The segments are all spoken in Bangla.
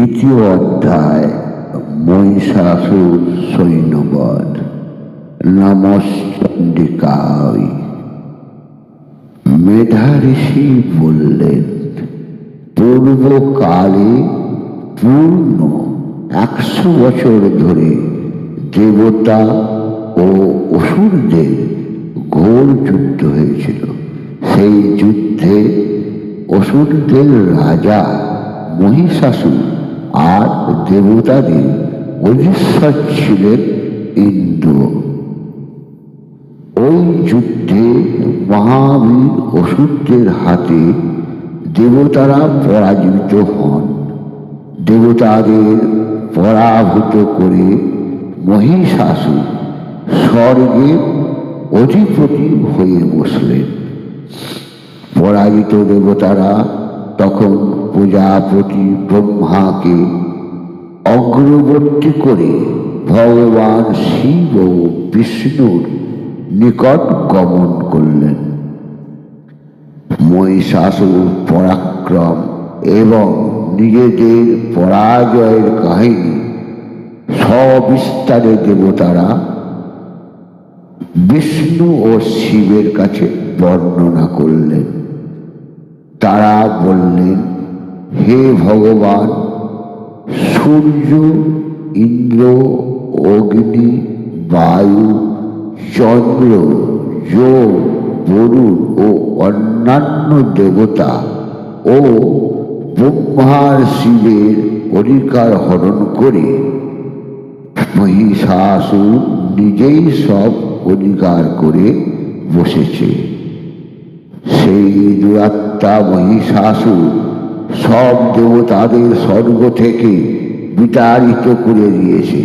দ্বিতীয় অধ্যায়, মহিষাসুর সৈন্যবধ নমশ্চণ্ডিকায় মেধা ঋষি বললেন, পূর্বকালে পূর্ণ একশো বছর ধরে দেবতা ও অসুরদের ঘোর যুদ্ধ হয়েছিল। সেই যুদ্ধে অসুরদের রাজা মহিষাসুর আর দেবতাদের অধীশ্বর ছিলেন ইন্দ্র। ওই যুদ্ধে মহাবীর অসুরদের হাতে দেবতারা পরাজিত হন। দেবতাদের পরাভূত করে মহিষাসুর স্বর্গে অধিপতি হয়ে বসলেন। পরাজিত দেবতারা তখন প্রজাপতি ব্রহ্মাকে অগ্রবর্তী করে ভগবান শিব ও বিষ্ণুর নিকট গমন করলেন। মহিষাসুর পরাক্রম এবং নিজেদের পরাজয়ের কাহিনী সবিস্তারে দেবতারা বিষ্ণু ও শিবের কাছে বর্ণনা করলেন। তারা বললেন হে ভগবান, সূর্য, ইন্দ্র, অগ্নি, বায়ু, চন্দ্র যোগ বরুণ ও অন্যান্য দেবতা ও ব্রহ্মার শিবের অধিকার হরণ করে মহিষাসুর নিজেই সব অধিকার করে বসেছে। সেই দুরাত্মা মহিষাসুর সব দেবতাদের স্বর্গ থেকে বিতাড়িত করে দিয়েছে।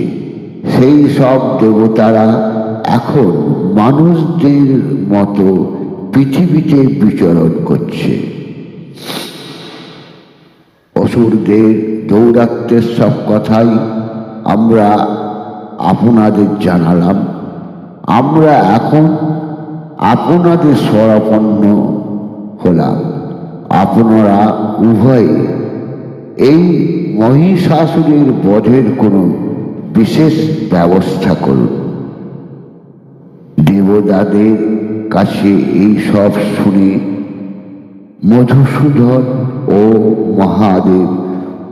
সেই সব দেবতারা এখন মানুষদের মতো পৃথিবীতে বিচরণ করছে। অসুরদের দৌরাত্মের সব কথাই আমরা আপনাদের জানালাম। আমরা এখন আপনাদের স্বরাপন্ন হলাম। আপনারা উভয়ে এই মহিষাসুরের বধের কোনো বিশেষ ব্যবস্থা করুন। দেবদাদের কাছে এই সব শুনে মধুসূদন ও মহাদেব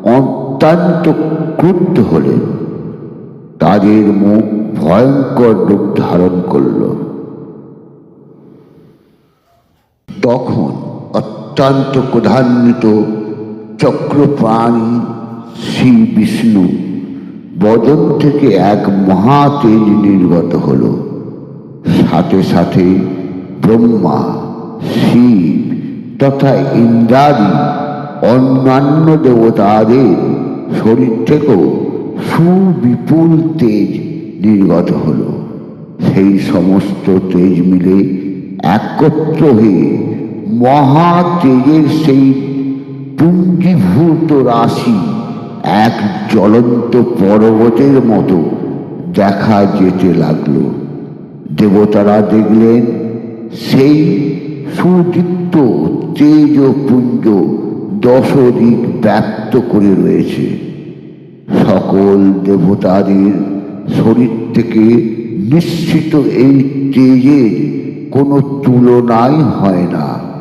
অত্যন্ত ক্রুদ্ধ হলেন। তাদের মুখ ভয়ঙ্কর রূপ ধারণ করল। তখন অত্যন্ত ক্রধান্বিত চক্রপ্রাণী শ্রী বিষ্ণু। বদন থেকে এক মহা তেজ নির্গত হল। সাথে সাথে ব্রহ্মা, শিব তথা ইন্দ্রাদি অন্যান্য দেবতাদের শরীর থেকেও সুবিপুল তেজ নির্গত হল। সেই সমস্ত তেজ মিলে একত্র হয়ে মহা তেজের সেই পুঞ্জীভূত রাশি এক জ্বলন্ত পর্বতের মতো দেখা যেতে লাগল। দেবতারা দেখলেন, সেই সুদীপ্ত তেজ তেজপুঞ্জ দশদিক ব্যক্ত করে রয়েছে। সকল দেবতাদের শরীর থেকে নিশ্চিত এই তেজের কোনো তুলনাই হয় না।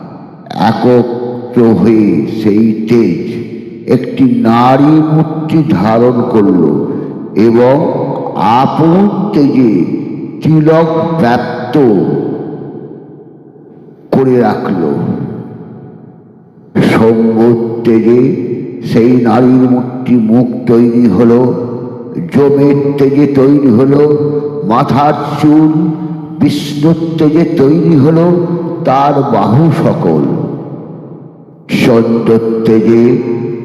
একত্র হয়ে সেই তেজ একটি নারী মূর্তি ধারণ করল এবং আপন তেজে তিলক ব্যক্ত করে রাখল। সম্ভব তেজে সেই নারীর মূর্তি মুখ তৈরি হলো জমের তেজে তৈরি হলো, মাথার চুল, বিষ্ণুর তেজে তৈরি হলো, তার বাহু সকল। তেজে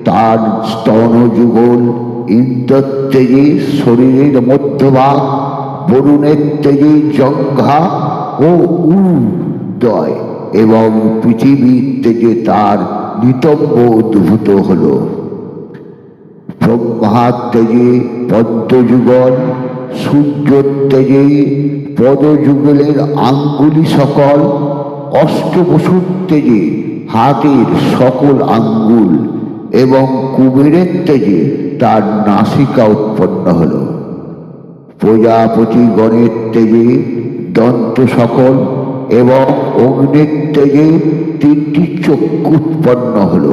তার স্তন যুগল ইন্দ্র তেজে শরীরের মধ্যভাগ বরুণের তেজে জঙ্ঘা ও উদয় এবং পৃথিবীর থেকে তার নিতম্ব উদ্ভূত হল। ব্রহ্মার তেজে পদ্মযুগল সূর্যর তেজে পদযুগলের আঙ্গুলি সকল অষ্টবসুর তেজে হাতের সকল আঙ্গুল এবং কুবেরের তেজে তার নাসিকা উৎপন্ন হল। প্রজাপতি গণের তেজে, দন্ত সকল এবং অগ্নির তেজে তিনটি চক্ষু উৎপন্ন হল।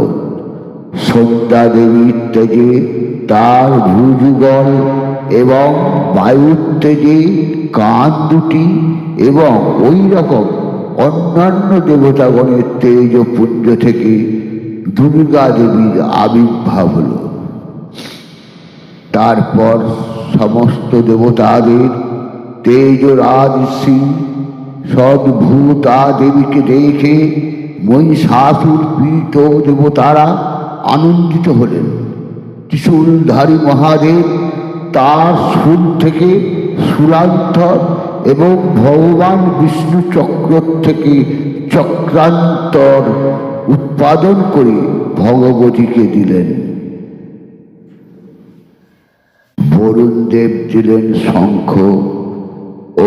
সন্ধ্যা দেবীর তেজে তার ভুজুগল এবং বায়ুর তেজে কান দুটি এবং ওই রকম অন্যান্য দেবতাগণের তেজ পুঞ্জ থেকে দুর্গা দেবীর আবির্ভাব হল। তারপর সমস্ত দেবতাদের তেজরাজ সিং সদ্ভূতা দেবীকে দেখে মহিষাসুর পীঠ দেবতারা আনন্দিত হলেন। ত্রিশূলধারী মহাদেব তার সুর থেকে সুরান্তর এবং ভগবান বিষ্ণু চক্র থেকে চক্রান্তর উৎপাদন করে ভগবতীকে দিলেন। বরুণ দেব দিলেন শঙ্খ,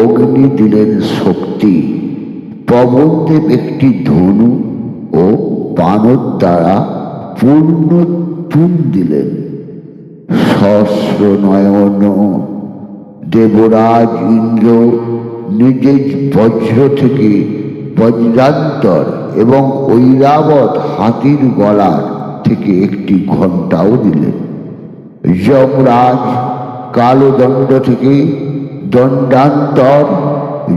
অগ্নি দিলেন শক্তি পবনদেব একটি ধনু ও বানর দ্বারা পূর্ণ তুল দিলেন। সহস্র নয়ন দেবরাজ ইন্দ্র নিজের বজ্র থেকে বজ্রান্তর এবং ঐরাবত হাতির গলার থেকে একটি ঘণ্টাও দিলেন। যমরাজ কালো দণ্ড থেকে দণ্ডান্তর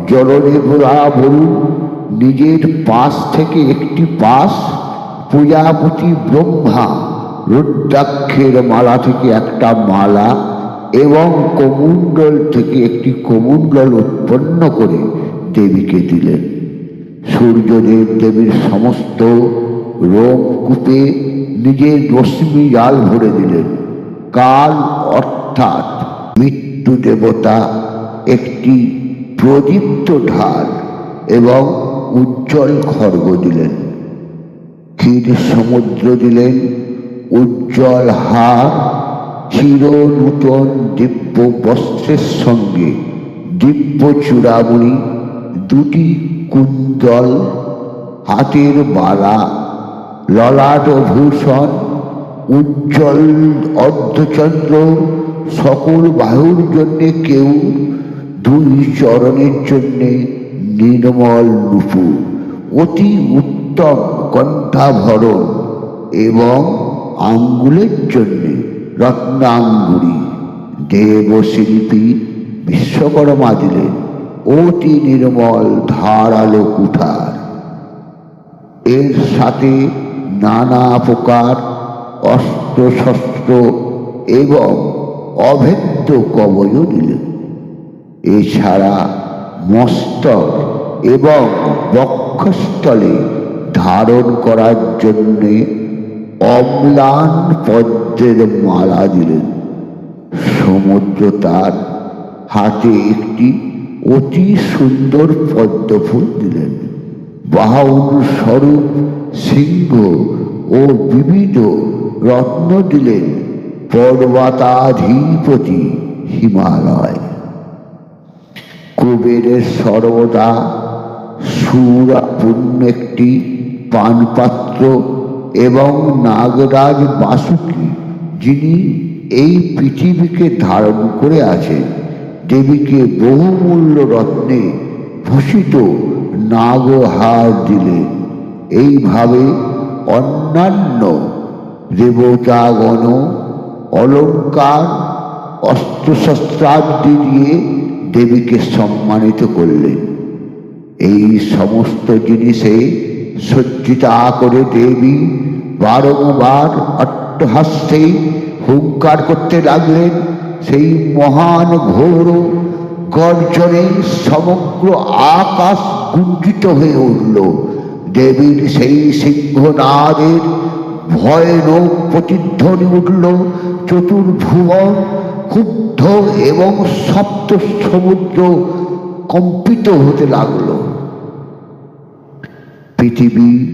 জলদেবরা বলুন নিজের পাশ থেকে একটি পাশ প্রজাপতি ব্রহ্মা রুদ্রাক্ষের মালা থেকে একটা মালা এবং কমণ্ডল থেকে একটি কমণ্ডল উৎপন্ন করে দেবীকে দিলেন। সূর্যদেব দেবীর সমস্ত রোমকূপে নিজের রশ্মি জাল ভরে দিলেন। কাল অর্থাৎ মৃত্যু দেবতা একটি প্রদীপ্ত ঢাল এবং উজ্জ্বল খর্গ দিলেন। ক্ষীর সমুদ্র দিলেন, উজ্জ্বল হার চির নূতন দিব্য বস্ত্রের সঙ্গে দিব্য চূড়ামণি, দুটি কুন্দল হাতের বালা ললাট ভূষণ উজ্জ্বল অর্ধচন্দ্র, সকল বাহুর জন্যে কেউ দুই চরণের জন্যে নির্মল নুপুর অতি উত্তম কণ্ঠাভরণ এবং আঙ্গুলের জন্যে। রত্নাঙ্গুরি, দেবশিল্পী বিশ্বকর্মা দিলেন অতি নির্মল ধারালো কুঠার। এর সাথে নানা প্রকার অস্ত্রশস্ত্র এবং অভেদ্য কবজও দিলেন। এছাড়া মস্তক এবং বক্ষস্থলে ধারণ করার জন্যে অম্লান পদ্মের মালা দিলেন। সমুদ্র তার হাতে একটি অতি সুন্দর পদ্মফুল দিলেন। বাহুন স্বরূপ সিংহ ও বিবিধ রত্ন দিলেন পর্বতাধিপতি হিমালয়। কুবেরের সর্বদা সুরাপূর্ণ একটি পানপাত্র এবং নাগরাজ বাসুকি, যিনি এই পৃথিবীকে ধারণ করে আছেন, দেবীকে বহুমূল্য রত্নে ভূষিত নাগহার দিলেন। এইভাবে অন্যান্য দেবতাগণ অলঙ্কার, অস্ত্রশস্ত্রাদি দিয়ে দেবীকে সম্মানিত করলেন। এই সমস্ত জিনিসে সজ্জিতা করে দেবী বারংবার অট্টহাস্যে হুঙ্কার করতে লাগলেন। সেই মহান ঘোর গর্জনে সমগ্র আকাশ গুঞ্জিত হয়ে উঠল। দেবীর সেই সিংহনাদের ভয়ানক প্রতিধ্বনি উঠল। চতুর্ভুবন ক্ষুব্ধ এবং সপ্ত সমুদ্র কম্পিত হতে লাগল। পৃথিবী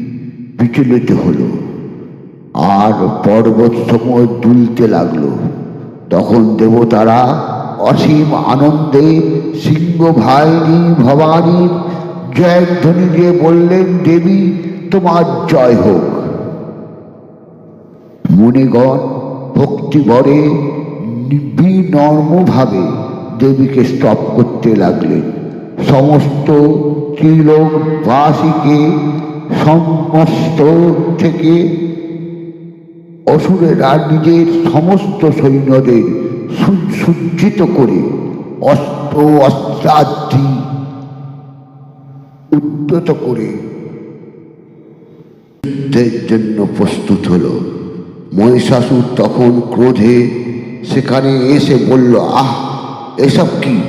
বিচলিত হলো। আর পর্বত দুলতে লাগল। তখন দেবতারা অসীম আনন্দে সিংহ ভাইনি ভবানীর জয়ধ্বনি দিয়ে বললেন, দেবী, তোমার জয় হোক। মুনিগণ ভক্তিভরে বিনর্মভাবে দেবীকে স্তব করতে লাগলেন। সমস্ত ত্রিলোকবাসীকে সমস্ত থেকে অসুরেরা নিজের সমস্ত সৈন্যদের সু- সজ্জিত করে অস্ত্র, অস্ত্রাদি উদ্যত করে যুদ্ধের জন্য প্রস্তুত হল। মহিষাসুর তখন ক্রোধে সেখানে এসে বলল, আহ, এসব কি?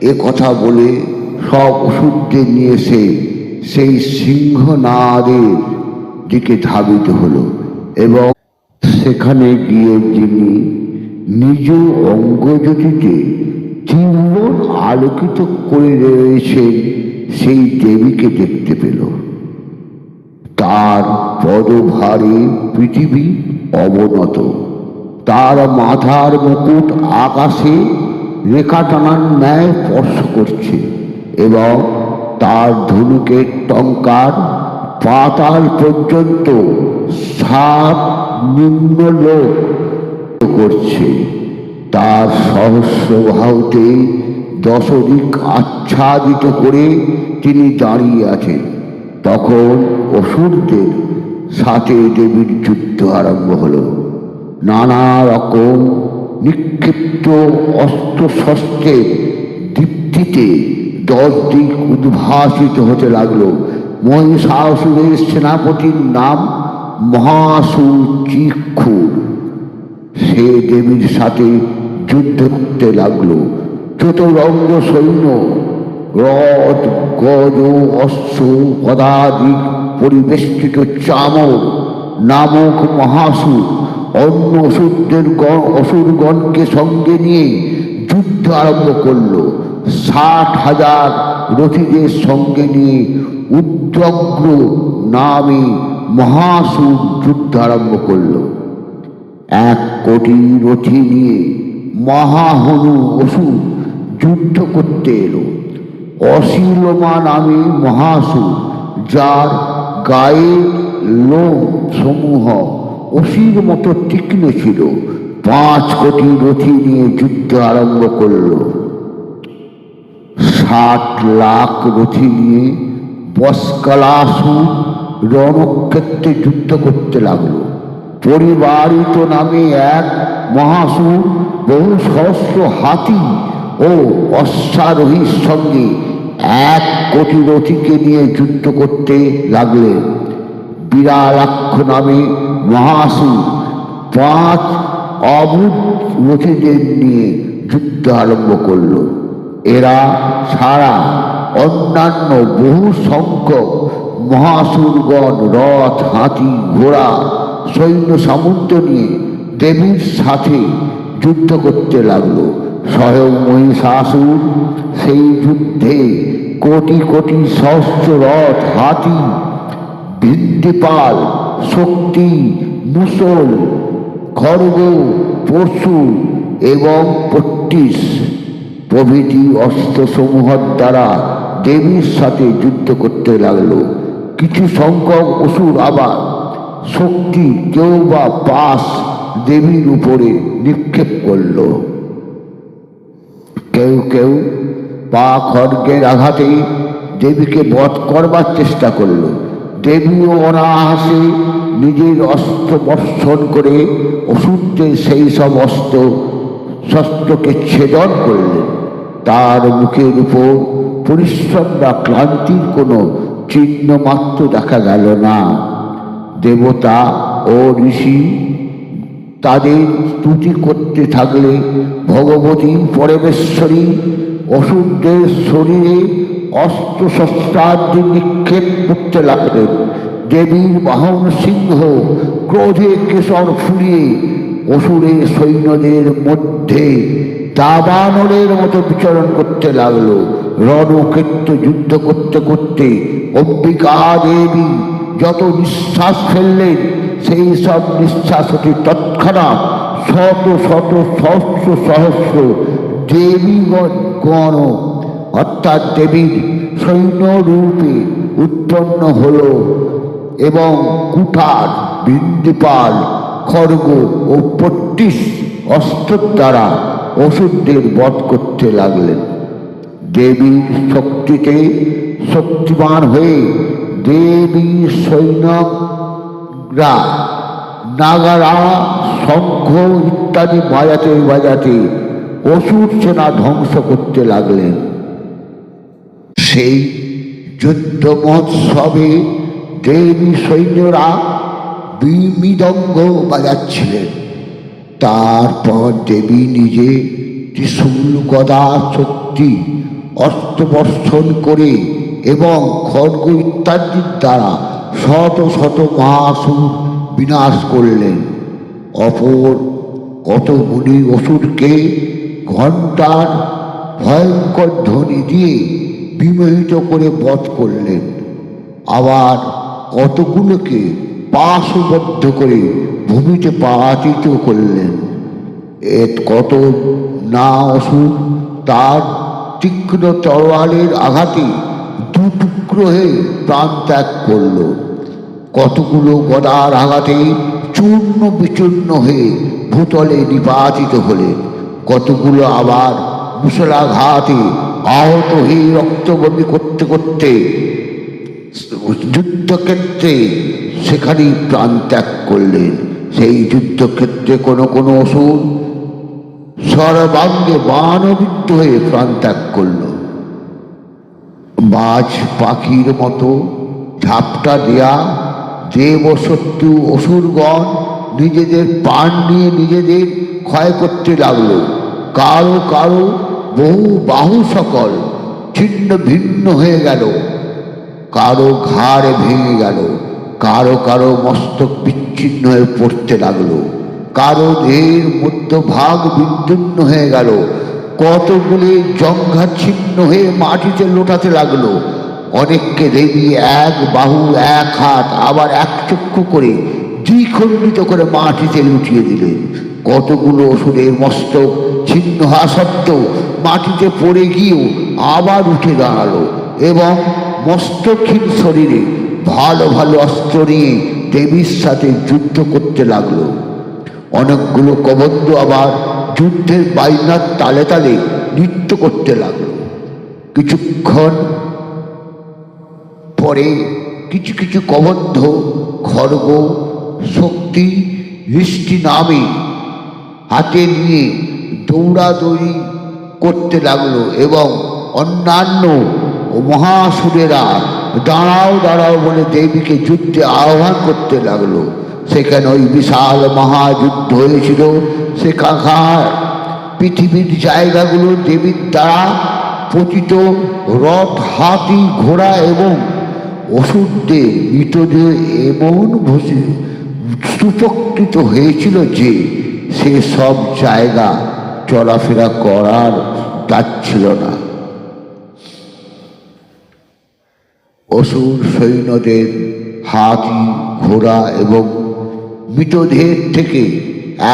এ কথা বলে সব ওষুধদের নিয়ে এসে সেই সিংহনাদের দিকে ধাবিত হলো এবং সেখানে গিয়ে যিনি নিজ অঙ্গজ্যোতিতে জীবন আলোকিত করে রয়েছেন, সেই দেবীকে দেখতে পেল। তার পদভারে পৃথিবী অবনত। তার মাথার মুকুট আকাশে রেখা টানার ন্যায় স্পর্শ করছে এবং তার ধনুকের টঙ্কার পাতাল পর্যন্ত সাত নিম্ন লোক করছে। তার সহস্র বাহুতে দশদিক আচ্ছাদিত করে তিনি দাঁড়িয়ে আছেন। তখন অসুরদের সাথে দেবীর যুদ্ধ আরম্ভ হল। নানা রকম নিক্ষিপ্ত অস্ত্র শস্ত্রের দীপ্তিতে দশ দিক উদ্ভাসিত হতে লাগল। মহিষাসুরের সেনাপতির নাম মহাসুর চিক্ষুর সে দেবীর সাথে যুদ্ধ করতে লাগল। চতুরঙ্গ সৈন্য, রথ, গজ অশ্ব পদাদিক পরিবেষ্টিত চামর নামক মহাসুর অন্য অসুরদের গণ- অসুরগণকে সঙ্গে নিয়ে যুদ্ধ আরম্ভ করল। ষাট হাজার রথীদের সঙ্গে নিয়ে উদ্রগ্র নামে মহাসুর যুদ্ধ আরম্ভ করল। এক কোটি রথি নিয়ে মহাহনু অসুর যুদ্ধ করতে এলো। অশীলমা নামে মহাসুর, যার গায়ে লোম সমূহ অসির মতো তীক্ষ্ণ ছিল, পাঁচ কোটি রথি নিয়ে যুদ্ধ আরম্ভ করল। ষাট লাখ রথি নিয়ে বস্কালাসুর রণক্ষেত্রে যুদ্ধ করতে লাগল। পরিবারিত নামে এক মহাসুর বহু সহস্র হাতি ও অশ্বারোহীর সঙ্গে এক কোটি রথীকে নিয়ে যুদ্ধ করতে লাগলেন বিরালাক্ষ নামে মহাসুর পাঁচ অবুধ রথিদের নিয়ে যুদ্ধ আরম্ভ করল। এরা ছাড়া অন্যান্য বহু সংখ্যক মহাসুরগণ রথ, হাতি, ঘোড়া, সৈন্য, সামন্ত নিয়ে দেবীর সাথে যুদ্ধ করতে লাগল। স্বয়ং মহিষাসুর সেই যুদ্ধে কোটি কোটি সহস্র রথ, হাতি ভিত্তিপাল শক্তি, মুসল, খড়গ, পশু এবং পট্টিস প্রভৃতি অস্ত্রসমূহের দ্বারা দেবীর সাথে যুদ্ধ করতে লাগল। কিছু সংখ্যক অসুর আবার শক্তি, কেউ বা পাশ দেবীর উপরে নিক্ষেপ করল। কেউ কেউ পা খড়গের আঘাতে দেবীকে বধ করবার চেষ্টা করল। দেবীও অনাহাসে নিজের অস্ত্র বর্ষণ করে অসুরদের সেই সব অস্ত্র, শস্ত্রকে ছেদন করলেন। তার মুখের উপর পরিশ্রম বা ক্লান্তির কোনো চিহ্ন মাত্র দেখা গেল না। দেবতা ও ঋষি তাদের স্তুতি করতে থাকলে ভগবতী পরমেশ্বরী অসুরদের শরীরে অস্ত্র শস্ত্রাদি নিক্ষেপ করতে লাগলেন। দেবীর বাহন সিংহ ক্রোধে কেশর ফুলিয়ে অসুরের সৈন্যদের মধ্যে দাবানলের মতো বিচরণ করতে লাগল। রণক্ষেত্র যুদ্ধ করতে করতে অম্বিকা দেবী যত নিঃশ্বাস ফেললেন, সেই সব নিঃশ্বাস হতে তৎক্ষণাৎ শত শত সহস্র সহস্র দেবীগণ গণ, অর্থাৎ দেবীর সৈন্য রূপে উৎপন্ন হলো এবং কুঠার, বিন্দিপাল, খড়গ ও পট্টিস অস্ত্র দ্বারা অসুরদের বধ করতে লাগলেন। দেবীর শক্তিতে শক্তিমান হয়ে দেবী সৈন্যরা, নাগারা, শঙ্খ ইত্যাদি বাজাতে বাজাতে অসুর সেনা ধ্বংস করতে লাগলেন। সেই যুদ্ধ মহোৎসবে দেবী সৈন্যরা বিমৃদঙ্গ বাজাচ্ছিলেন। তারপর দেবী নিজে ত্রিশূল গদা শক্তি অস্ত্রবর্ষণ করে এবং খড়গ ইত্যাদির দ্বারা শত শত মহাসুর বিনাশ করলেন। অপর কত কতগুলি অসুরকে ঘণ্টার ভয়ঙ্কর ধ্বনি দিয়ে বিমোহিত করে বধ করলেন। আবার কতগুলোকে পাশবদ্ধ করে ভূমিতে পাতিত করলেন। এ কত না অসুর, তার তীক্ষ্ণ তরোয়ালের আঘাতে দু টুকরো হয়ে প্রাণ ত্যাগ করল। কতগুলো গদার আঘাতে চূর্ণ বিচূর্ণ হয়ে ভূতলে নিপাতিত হলেন। কতগুলো আবার মুসলাঘাতে আহত হয়ে রক্তবমি করতে করতে যুদ্ধক্ষেত্রে সেখানেই প্রাণ ত্যাগ করলেন। সেই যুদ্ধক্ষেত্রে কোনো কোনো অসুর সর্বাঙ্গে বানবিদ্ধ হয়ে প্রাণ ত্যাগ করল। বাজ পাখির মতো ঝাপটা দেয়া দেব শত্রু অসুরগণ নিজেদের প্রাণ নিয়ে নিজেদের ক্ষয় করতে লাগল। কারও কারও বহু বাহু সকল ছিন্ন ভিন্ন হয়ে গেল। কারও ঘাড় ভেঙে গেল। কারও কারও মস্তক বিচ্ছিন্ন হয়ে পড়তে লাগল। কারও দেহের মধ্যভাগ বিদ্যুন্ন হয়ে গেল। কতগুলি জঙ্ঘা ছিন্ন হয়ে মাটিতে লোটাতে লাগল। অনেককে দেবী এক বাহু, এক হাত, আবার এক চক্ষু করে দ্বিখণ্ডিত করে মাটিতে লুটিয়ে দিলেন কতগুলো অসুরের মস্তক ছিন্ন হওয়া সত্ত্বেও মাটিতে পড়ে গিয়েও আবার উঠে দাঁড়াল এবং মস্তকহীন শরীরে ভালো ভালো অস্ত্র নিয়ে দেবীর সাথে যুদ্ধ করতে লাগল। অনেকগুলো কবন্ধ আবার যুদ্ধের বাইনার তালে তালে নৃত্য করতে লাগল। কিছুক্ষণ পরে কিছু কিছু কবন্ধ খড়গ, শক্তি বৃষ্টি নামে হাতে নিয়ে দৌড়াদৌড়ি করতে লাগল এবং অন্যান্য মহাসুরেরা দাঁড়াও দাঁড়াও বলে দেবীকে যুদ্ধে আহ্বান করতে লাগল। সেখানে ওই বিশাল মহাযুদ্ধ হয়েছিল। সেখানকার পৃথিবীর জায়গাগুলো দেবীর দ্বারা পতিত রথ, হাতি, ঘোড়া এবং ওষুধদের মৃতদেহ এমন সুপকৃত হয়েছিল যে সে সব জায়গা চলাফেরা করার যাচ্ছিল না। অসুর সৈন্যদের হাতি, ঘোড়া এবং মৃতদেহের থেকে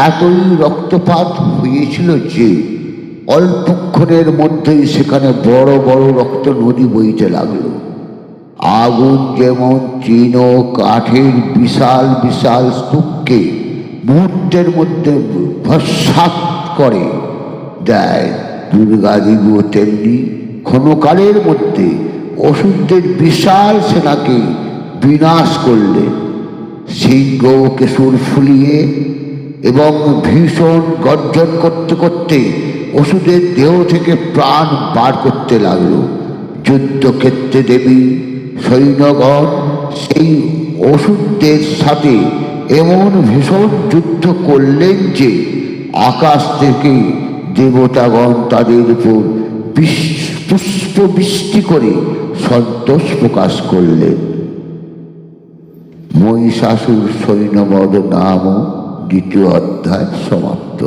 এতই রক্তপাত হয়েছিল যে অল্পক্ষণের মধ্যেই সেখানে বড় বড় রক্ত নদী বইতে লাগল। আগুন যেমন চীন কাঠের বিশাল বিশাল স্তূপকে মুহূর্তের মধ্যে ভস্মাত করে, দেয় দুর্গা দুর্গাদেবীও তেমনি ক্ষণকালের মধ্যে অসুরদের বিশাল সেনাকে বিনাশ করলেন সিংহ কেশুর ফুলিয়ে এবং ভীষণ গর্জন করতে করতে ওষুধের দেহ থেকে প্রাণ বার করতে লাগল। যুদ্ধক্ষেত্রে দেবী, সৈন্যগণ সেই ওষুধদের সাথে এমন ভীষণ যুদ্ধ করলেন যে আকাশ থেকে দেবতাগণ তাদের উপর পুষ্প বৃষ্টি করে সন্তোষ প্রকাশ করলেন। মহিষাসুর সৈন্যবধ নাম দ্বিতীয় অধ্যায় সমাপ্ত।